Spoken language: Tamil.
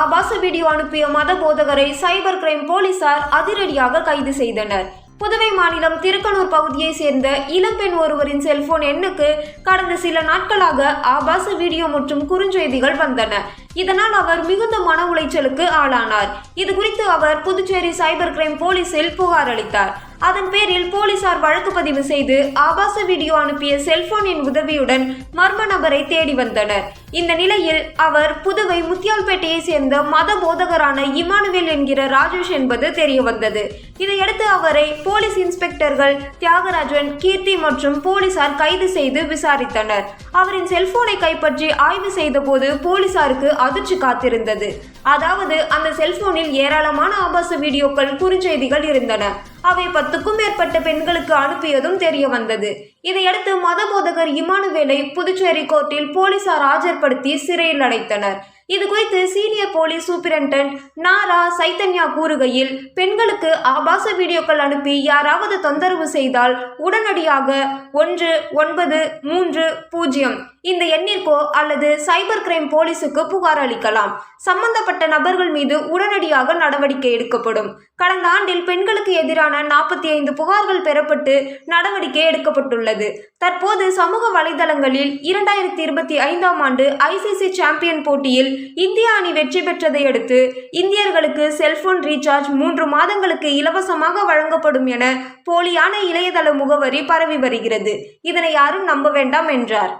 ஆபாச வீடியோ அனுப்பிய மத போதகரை சைபர் கிரைம் போலீசார் அதிரடியாக கைது செய்தனர். புதுவை மாநிலம் திருக்கனூர் பகுதியை சேர்ந்த இளம்பெண் ஒருவரின் செல்போன் எண்ணுக்கு கடந்த சில நாட்களாக ஆபாச வீடியோ மற்றும் குறுஞ்செய்திகள் வந்தன. இதனால் அவர் மிகுந்த மன உளைச்சலுக்கு ஆளானார். இது குறித்து அவர் புதுச்சேரி சைபர் கிரைம் போலீசில் புகார் அளித்தார். அதன் பேரில் போலீசார் வழக்கு பதிவு செய்து ஆபாச வீடியோ அனுப்பிய செல்போனின் உதவியுடன் மர்ம நபரை தேடி வந்தனர். இந்த நிலையில் அவர் புதுவை முத்தியால்பேட்டையை சேர்ந்த மத போதகரான இமானுவேல் என்கிற ராஜேஷ் என்பது தெரிய வந்தது இதையடுத்து அவரை போலீஸ் இன்ஸ்பெக்டர்கள் தியாகராஜன் கீர்த்தி மற்றும் போலீசார் கைது செய்து விசாரித்தனர். அவரின் செல்போனை கைப்பற்றி ஆய்வு செய்தபோது போலீசாருக்கு அதிர்ச்சி காத்திருந்தது. அதாவது அந்த செல்போனில் ஏராளமான ஆபாச வீடியோக்கள் குறுஞ்செய்திகள் இருந்தன. அவை பத்துக்கும் மேற்பட்ட பெண்களுக்கு அனுப்பியதும் தெரிய வந்தது இதையடுத்து மத போதகர் இமானுவேலை புதுச்சேரி கோர்ட்டில் போலீசார் ஆஜர்படுத்தி சிறையில் அடைத்தனர். இது குறித்து senior police superintendent Nara Chaitanya கூறுகையில் பெண்களுக்கு ஆபாச வீடியோக்கள் அனுப்பி யாராவது தொந்தரவு செய்தால் உடனடியாக ஒன்று ஒன்பது மூன்று பூஜ்ஜியம். இந்த எண்ணிற்கோ அல்லது சைபர் கிரைம் போலீஸுக்கு புகார் அளிக்கலாம். சம்பந்தப்பட்ட நபர்கள் மீது உடனடியாக நடவடிக்கை எடுக்கப்படும். கடந்த ஆண்டில் பெண்களுக்கு எதிரான நாற்பத்தி ஐந்து புகார்கள் பெறப்பட்டு நடவடிக்கை எடுக்கப்பட்டுள்ளது. தற்போது சமூக வலைதளங்களில் இரண்டாயிரத்தி இருபத்தி ஐந்தாம் ஆண்டு ஐசிசி சாம்பியன் போட்டியில் இந்திய அணி வெற்றி பெற்றதை அடுத்து இந்தியர்களுக்கு செல்போன் ரீசார்ஜ் மூன்று மாதங்களுக்கு இலவசமாக வழங்கப்படும் என போலியான இணையதள முகவரி பரவி வருகிறது. இதனை யாரும் நம்ப வேண்டாம் என்றார்.